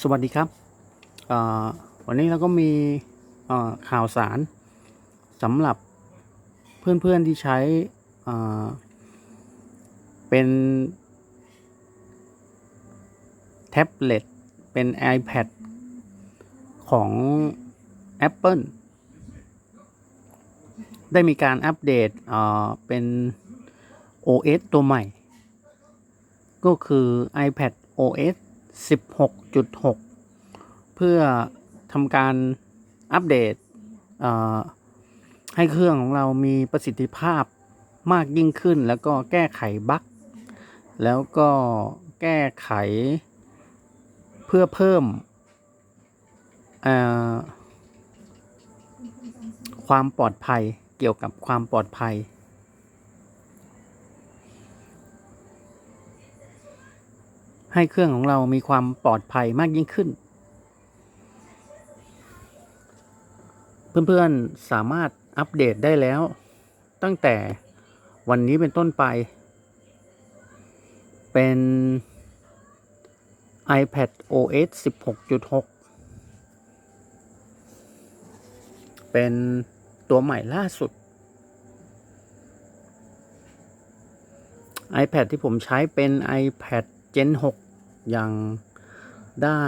สวัสดีครับ วันนี้เราก็มีข่าวสารสำหรับเพื่อนๆที่ใช้เป็น แท็บเล็ต เป็น iPad ของ Apple ได้มีการอัปเดตเอ่อเป็น OS ตัวใหม่ ก็คือ iPad OS 16.6 เพื่อทำการอัปเดตให้เครื่องของเรามีประสิทธิภาพมากยิ่งขึ้น แล้วก็แก้ไขบั๊กแล้วก็แก้ไขเพื่อเพิ่มความปลอดภัยเกี่ยวกับความปลอดภัย ให้เครื่องของเรามีความปลอดภัยมากยิ่งขึ้น เพื่อนๆสามารถอัปเดตได้แล้ว ตั้งแต่วันนี้เป็นต้นไป เป็น iPad OS 16.6 เป็นตัวใหม่ล่าสุด iPad ที่ผมใช้เป็น iPad Gen 6 ยังได้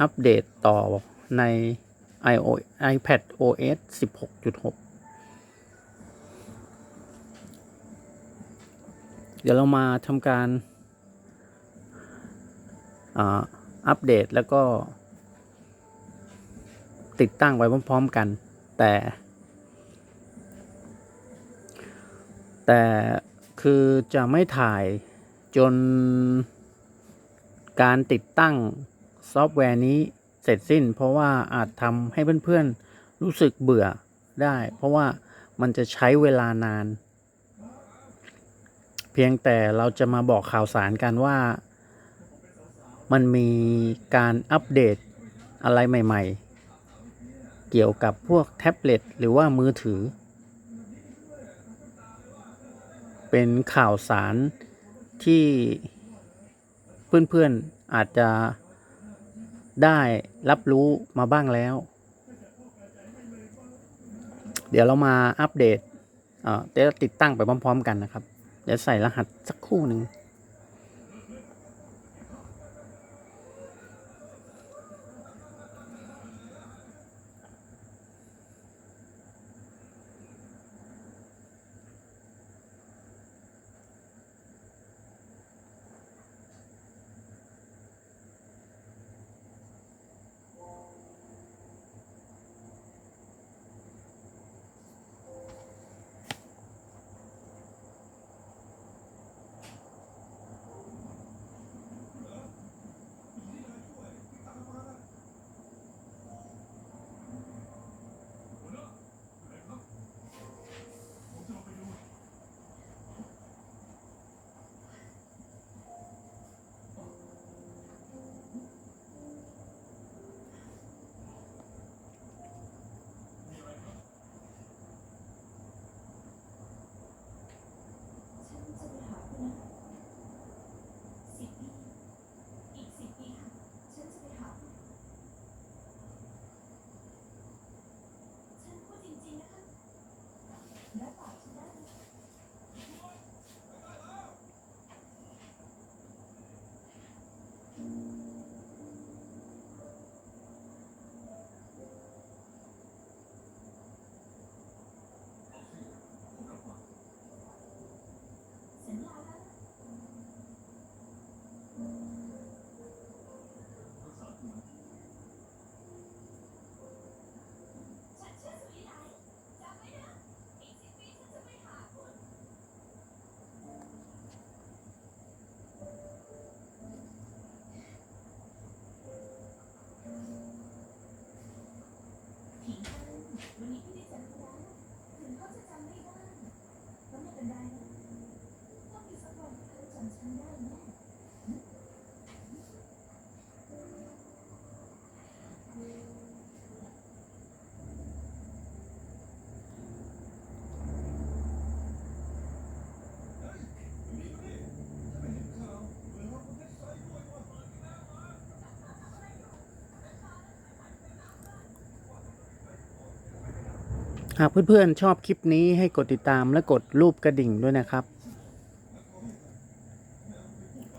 อัปเดตต่อใน iO iPad OS 16.6 เดี๋ยวเรามาทำการอัปเดตแล้วก็ ติดตั้งไว้พร้อม ๆ กัน แต่ แต่คือจะไม่ถ่าย จนการติดตั้งซอฟต์แวร์นี้เสร็จสิ้น เพราะว่าอาจทำให้เพื่อนๆรู้สึกเบื่อได้ เพราะว่ามันจะใช้เวลานาน เพียงแต่เราจะมาบอกข่าวสารกันว่า มันมีการอัปเดตอะไรใหม่ ๆ เกี่ยวกับพวกแท็บเล็ตหรือว่ามือถือ เป็นข่าวสาร ที่เพื่อนๆอาจจะได้รับรู้มาบ้างแล้ว เดี๋ยวเรามาอัปเดตเอ่อเดี๋ยวติดตั้งไปพร้อม ๆ กันนะครับ เดี๋ยวใส่รหัสสักคู่หนึ่ง หากเพื่อนๆชอบคลิปนี้ให้กดติดตามและกดรูปกระดิ่งด้วยนะครับ